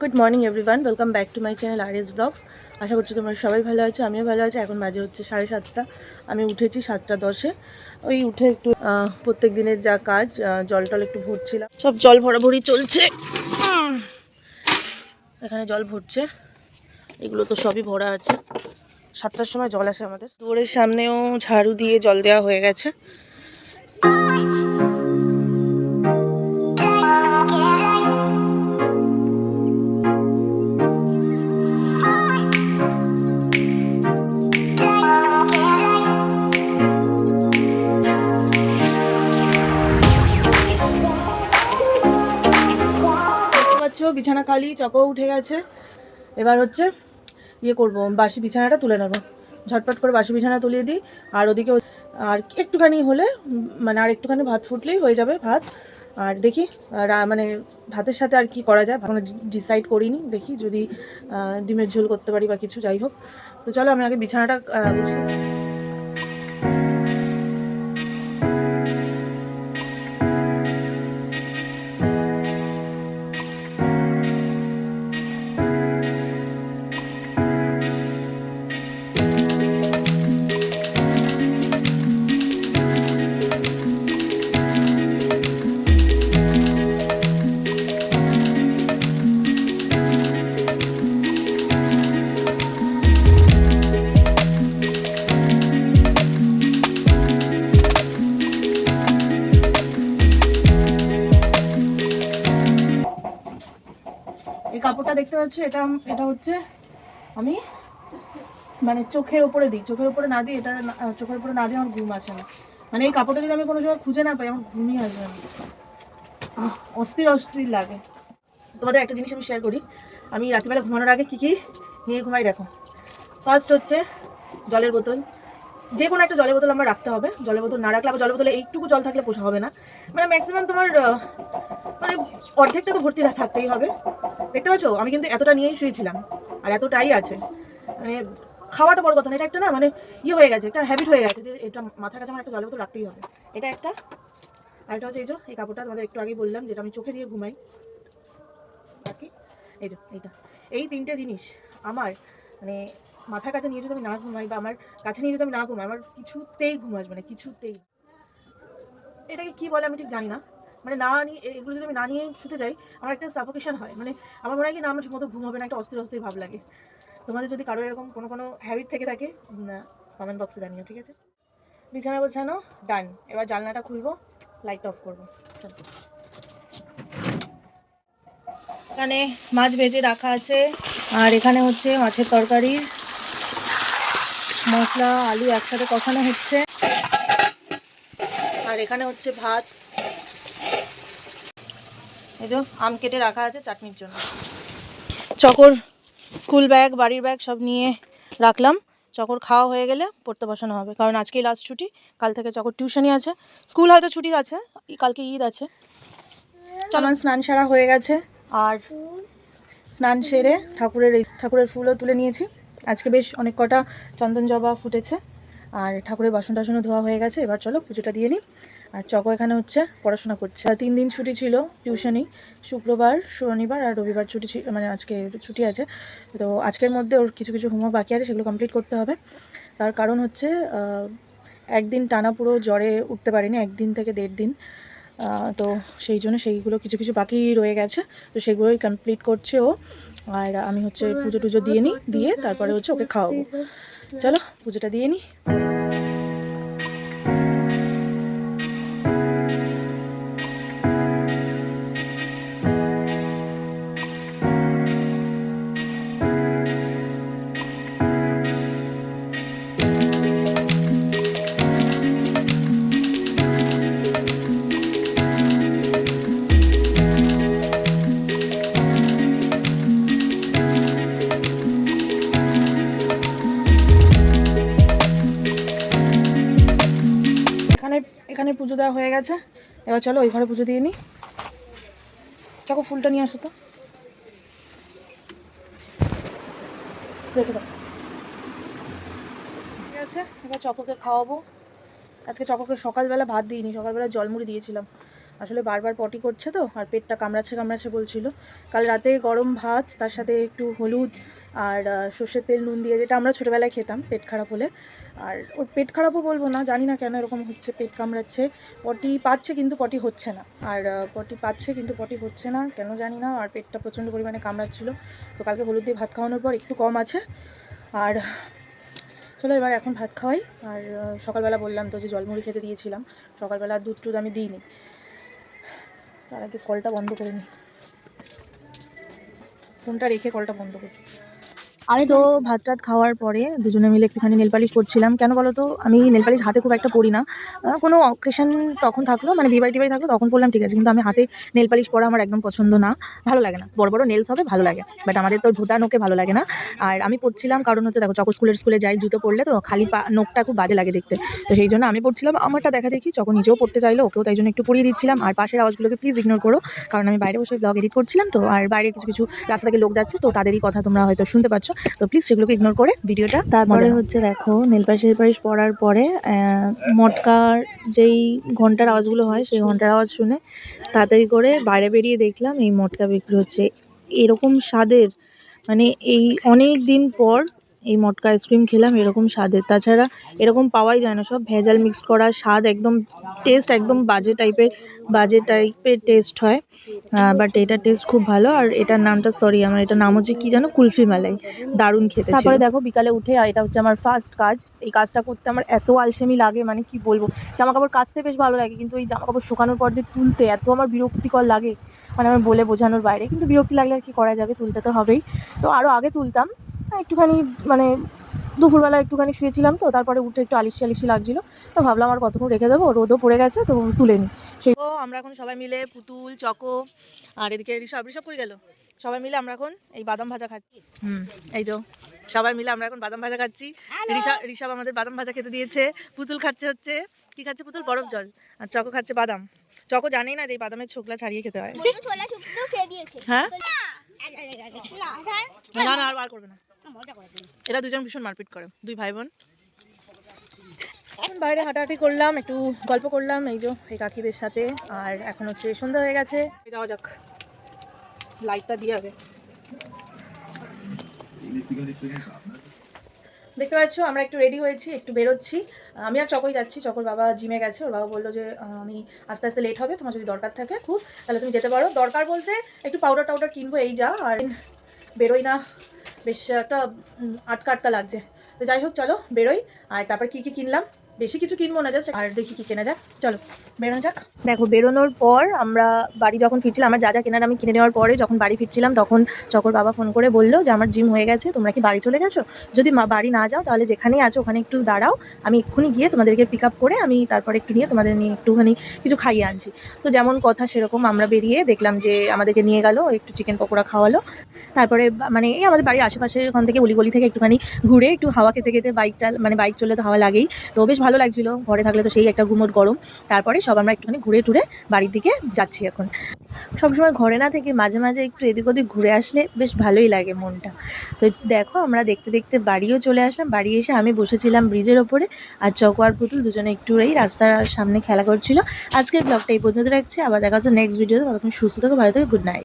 Good morning everyone welcome back to my channel R S vlogs আশা করছি তোমরা সবাই ভালো আছো, আমিও ভালো আছি। এখন বাজে হচ্ছে সাড়ে সাতটা। আমি উঠেছি সাতটা দশে। ওই উঠে একটু প্রত্যেক দিনের যা কাজ জল টল একটু ভরছিলাম। সব জল ভরাভরি চলছে। এখানে জল ভরছে। এগুলো তো সবই ভরা আছে। সাতটার সময় জল আসে আমাদের। দুয়ারের সামনেও ঝাড়ু দিয়ে জল দেওয়া হয়ে গেছে। বিছানা খালি চকও উঠে গেছে। এবার হচ্ছে ইয়ে করব, বাসি বিছানাটা তুলে নেব। ঝটপট করে বাসি বিছানা তুলিয়ে দিই। আর ওদিকে আর একটুখানি হলে মানে আর একটুখানি ভাত ফুটলেই হয়ে যাবে ভাত। আর দেখি মানে ভাতের সাথে আর কি করা যায় এখনও ডিসাইড করিনি। দেখি যদি ডিমের ঝোল করতে পারি বা কিছু, যাই হোক। তো চলো আমি আগে বিছানাটা কাপড়টা দেখতে পাচ্ছ, এটা এটা হচ্ছে আমি মানে চোখের ওপরে দিই। চোখের ওপরে না দিই, এটা চোখের ওপরে না দিয়ে আমার ঘুম আসে না। মানে এই কাপড়টা যদি আমি কোনো সময় খুঁজে না পাই, আমার ঘুমই আসবে না। অস্থির অস্থির লাগে। তোমাদের একটা জিনিস আমি শেয়ার করি। আমি রাত্রিবেলা ঘুমানোর আগে কী কী নিয়ে ঘুমাই দেখো। ফার্স্ট হচ্ছে জলের বোতল। যে কোনো একটা জলের বোতল আমার রাখতে হবে। জলের বোতল না রাখলে আবার জলের বোতলে এইটুকু জল থাকলে পোষা হবে না। মানে ম্যাক্সিমাম তোমার মানে অর্ধেকটা তো ভর্তি থাকতেই হবে। দেখতে পাচ্ছ? আমি কিন্তু এতটা নিয়েই শুয়েছিলাম, আর এতটাই আছে। মানে খাওয়াটা বড় কথা না, এটা একটা না মানে ইয়ে হয়ে গেছে, একটা হ্যাবিট হয়ে গেছে যে এটা মাথার কাছে আমার একটা জলের বোতল রাখতেই হবে। এটা একটা। আর এটা হচ্ছে এই যে, এই কাপড়টা তোমাদের একটু আগে বললাম, যেটা আমি চোখে দিয়ে ঘুমাই। বাকি? এই যে, এইটা। এই তিনটে জিনিস আমার মানে মাথার কাছে নিয়ে যদি আমি না ঘুমাই বা আমার কাছে নিয়ে যদি আমি না ঘুমাই, আমার কিছুতেই ঘুম আসবে না, কিছুতেই। এটাকে কি বলে আমি ঠিক জানি না। মানে না নিয়ে এগুলো যদি আমি না নিয়ে শুতে যাই, আমার একটা সাফোকেশন হয়। মানে আমার মনে হয় কি না, আমার ঠিকমতো ঘুম হবে না, একটা অস্থির অস্থির ভাব লাগে। তোমাদের যদি কারোর এরকম কোনো কোনো হ্যাবিট থেকে থাকে কমেন্ট বক্সে জানিও, ঠিক আছে? বিছানা গোছানো ডান এবার জানলাটা খুলবো লাইট অফ করব। এখানে মাছ ভেজে রাখা আছে। আর এখানে হচ্ছে মাছের তরকারির মশলা, আলু একসাথে কষানো হচ্ছে। আর এখানে হচ্ছে ভাত। এই যে আম কেটে রাখা আছে চাটনির জন্য। চকর স্কুল ব্যাগ, বাড়ির ব্যাগ সব নিয়ে রাখলাম। চকর খাওয়া হয়ে গেলে পড়তে বসানো হবে। কারণ আজকেই লাস্ট ছুটি, কাল থেকে চকর টিউশনই আছে। স্কুল হয়তো ছুটি আছে কালকে ঈদ আছে। চলো স্নান সারা হয়ে গেছে। আর স্নান সেরে ঠাকুরের ঠাকুরের ফুলও তুলে নিয়েছি। আজকে বেশ অনেক কটা চন্দন জবা ফুটেছে, আর ঠাকুরের বাসন টাসনও ধোয়া হয়ে গেছে। এবার চলো পুজোটা দিয়ে নিই। আর চকো এখানে হচ্ছে পড়াশোনা করছে। তিন দিন ছুটি ছিল টিউশনই, শুক্রবার, শনিবার আর রবিবার ছুটি মানে আজকে ছুটি আছে। তো আজকের মধ্যে ওর কিছু কিছু হোমওয়ার্ক বাকি আছে, সেগুলো কমপ্লিট করতে হবে। তার কারণ হচ্ছে একদিন টানা পুরো জ্বরে উঠতে পারিনি, একদিন থেকে দেড় দিন। তো সেই জন্য সেইগুলো কিছু কিছু বাকি রয়ে গেছে। তো সেগুলোই কমপ্লিট করছে ও। আর আমি হচ্ছে পুজো টুজো দিয়ে নিই দিয়ে তারপরে হচ্ছে ওকে খাওয়াবো। চলো পুজোটা দিয়ে নিই। এখানে এখানে পুজো দেওয়া হয়ে গেছে। এবার চলো ওই ঘরে পুজো দিয়ে নিই চকো, ফুলটা নিয়ে আসো তো। ঠিক আছে, এবার চকোকে খাওয়াবো। আজকে চকোকে সকালবেলা ভাত দিইনি, সকালবেলা জলমুড়ি দিয়েছিলাম। আসলে বারবার পটি করছে তো, আর পেটটা কামড়াচ্ছে কামড়াচ্ছে বলছিল। কাল রাতে গরম ভাত, তার সাথে একটু হলুদ আর সর্ষের তেল, নুন দিয়ে যেটা আমরা ছোটোবেলায় খেতাম, পেট খারাপ হলে। আর ওর পেট খারাপও বলব না, জানি না কেন এরকম হচ্ছে, পেট কামড়াচ্ছে। পটি পাচ্ছে কিন্তু, পটি হচ্ছে না। আর পটি পাচ্ছে কিন্তু, পটি হচ্ছে না, কেন জানি না। আর পেটটা প্রচণ্ড পরিমাণে কামড়াচ্ছিল। তো কালকে হলুদ দিয়ে ভাত খাওয়ানোর পর একটু কম আছে। আর, চলো এবার এখন ভাত খাওয়াই। আর সকালবেলা বললাম তো যে জলমুড়ি খেতে দিয়েছিলাম। সকালবেলা আর দুধ টুধ আমি দিইনি। তার আগে কলটা বন্ধ করে নিই ফোনটা রেখে কলটা বন্ধ করি। আরে তো ভাত টাত খাওয়ার পরে দুজনে মিলে একটুখানি নেল পালিশ করছিলাম। কেন বলো তো? আমি নেল পালিশ হাতে খুব একটা পরি না। কোনো অকেশন তখন থাকল মানে বিয়ে বাড়ি টিবাড়ি থাকল, তখন পড়লাম ঠিক আছে, কিন্তু আমি হাতে নেল পালিশ পরা আমার একদম পছন্দ না। ভালো লাগে না। বড় বড় নেলস হবে, ভালো লাগে। বাট আমাদের তো ভুতা নোকে ভালো লাগে না। আর আমি পড়ছিলাম, কারণ হচ্ছে দেখো, চকর স্কুলের স্কুলে যাই, জুতো পরলে তো খালি পা নোকটা খুব বাজে লাগে দেখতে। তো সেই জন্য আমি পড়ছিলাম, আমারটা দেখা দেখি যখন নিজেও পড়তে চাইলো, ওকেও তাই জন্য একটু পড়িয়ে দিচ্ছিলাম। আর পাশের আওয়াজগুলোকে প্লিজ ইগনোর করো, কারণ আমি বাইরে বসে ব্লগ এডিট করছিলাম তো, আর বাইরে কিছু কিছু রাস্তা থেকে লোক যাচ্ছে, তো তাদেরই কথা তোমরা হয়তো শুনতে পাচ্ছ। তো প্লিজ সেগুলোকে ইগনোর করে ভিডিওটা তারপরে হচ্ছে দেখো নেল পাশ পড়ার পরে মটকার যেই ঘণ্টার আওয়াজগুলো হয় সেই ঘণ্টার আওয়াজ শুনে তাড়াতাড়ি করে বাইরে বেরিয়ে দেখলাম এই মটকা বিক্রি হচ্ছে। এরকম স্বাদের মানে এই অনেক দিন পর এই মটকা আইসক্রিম খেলাম, এরকম স্বাদের। তাছাড়া এরকম পাওয়াই যায় না, সব ভেজাল মিক্স করা, স্বাদ একদম টেস্ট একদম বাজে টাইপের বাজে টাইপের টেস্ট হয়। বাট এটার টেস্ট খুব ভালো, আর এটার নামটা সরি আমার এটার নাম হচ্ছে কি জানো? কুলফি মালাই। দারুণ খেতে তারপরে দেখো, বিকালে উঠে এটা হচ্ছে আমার ফার্স্ট কাজ। এই কাজটা করতে আমার এত আলসেমি লাগে মানে কি বলব? জামা কাপড় কাচতে বেশ ভালো লাগে, কিন্তু এই জামা কাপড় শুকানোর পর যে তুলতে, এত আমার বিরক্তিকর লাগে মানে আমার বলে বোঝানোর বাইরে। কিন্তু বিরক্তি লাগলে আর কি করা যাবে? তুলতে তো হবেই। তো আরও আগে তুলতাম। একটুখানি মানে দুপুরবেলা একটুখানি শুয়েছিলাম তো তারপরে উঠে একটু আলিশি আলিশি লাগছিল তো ভাবলাম আর কতক্ষণ রেখে দেবো রোদও পড়ে গেছে তো তুলে নিই সেই তো আমরা এখন সবাই মিলে পুতুল চকো আর এদিকে ঋষভ ঋষভ কই গেল সবাই মিলে আমরা এখন এই বাদাম ভাজা খাচ্ছি হুম এই যো সবাই মিলে আমরা এখন বাদাম ভাজা খাচ্ছি ঋষভ ঋষভ আমাদের বাদাম ভাজা খেতে দিয়েছে পুতুল খাচ্ছে হচ্ছে কি খাচ্ছে পুতুল বরফ জল আর চকো খাচ্ছে বাদাম চকো জানেই না যে এই বাদামের ছোকলা ছাড়িয়ে খেতে হয় বন্ধু ছোলা শুক্তো খেয়ে দিয়েছে হ্যাঁ না না না আর বার করবে না করে এরা দুজন ভীষণ মারপিট করে, দুই ভাই বোন এখন বাইরে হাঁটাহাঁটি করলাম, একটু গল্প করলাম, এই যে এই কাকিদের সাথে, আর এখন হচ্ছে সন্ধ্যা হয়ে গেছে। যাওয়া যাক লাইটটা দিয়ে আগে। দেখতে পাচ্ছ, আমরা একটু রেডি হয়েছি, একটু বেরোচ্ছি। আমি আর চকই যাচ্ছি, চকর বাবা জিমে গেছে, ওর বাবা বলল যে আমি আস্তে আস্তে লেট হবে, তোমার যদি দরকার থাকে খুব, তাহলে তুমি যেতে পারো। দরকার বলতে একটু পাউডার টাউডার কিনবো, এই যা, আর বেরোই না। বেশ একটা আটকা আটকা লাগছে। তো যাই হোক, চলো বেরোই। আর তারপর কি কি কিনলাম? বেশি কিছু কিনবো না জাস্ট আর দেখি কি কেনা যাক চলো, বেরোনো যাক। দেখো, বেরোনোর পর আমরা বাড়ি যখন ফিরছিলাম, আমার যা যা কেনার আমি কিনে নেওয়ার পরে যখন বাড়ি ফিরছিলাম, তখন চকর বাবা ফোন করে বলল যে, আমার জিম হয়ে গেছে, তোমরা কি বাড়ি চলে গেছো? যদি মা, বাড়ি না যাও, তাহলে যেখানেই আছো, ওখানে একটু দাঁড়াও। আমি এক্ষুনি গিয়ে তোমাদেরকে পিক আপ করে আমি তারপরে একটু নিয়ে তোমাদের নিয়ে একটুখানি কিছু খাইয়ে আনছি। তো যেমন কথা, সেরকম আমরা বেরিয়ে দেখলাম যে, আমাদেরকে নিয়ে গেল, একটু চিকেন পকোড়া খাওয়ালো। তারপরে মানে এই আমাদের বাড়ির আশেপাশে ওখান থেকে অলিগলি থেকে একটুখানি ঘুরে একটু হাওয়া খেতে খেতে বাইক চাল মানে বাইক চললে তো হাওয়া লাগেই। তো বেশ ভালো লাগছিল। ঘরে থাকলে তো সেই একটা গুমোট গরম। তারপরে সব আমরা একটুখানি ঘুরে টুরে বাড়ির দিকে যাচ্ছি এখন। সবসময় ঘরে না থেকে মাঝে মাঝে একটু এদিক ওদিক ঘুরে আসলে বেশ ভালোই লাগে মনটা। তো দেখো, আমরা দেখতে দেখতে বাড়িও চলে আসলাম। বাড়ি এসে আমি বসেছিলাম ব্রিজের ওপরে আর চকো আর পুতুল দুজনে একটু এই রাস্তার সামনে খেলা করছিল। আজকের ব্লগটা এই পর্যন্ত রাখছি। আবার দেখা হচ্ছে নেক্সট ভিডিওতে ততক্ষণ সুস্থ থাকো, ভালো থাকো গুড নাইট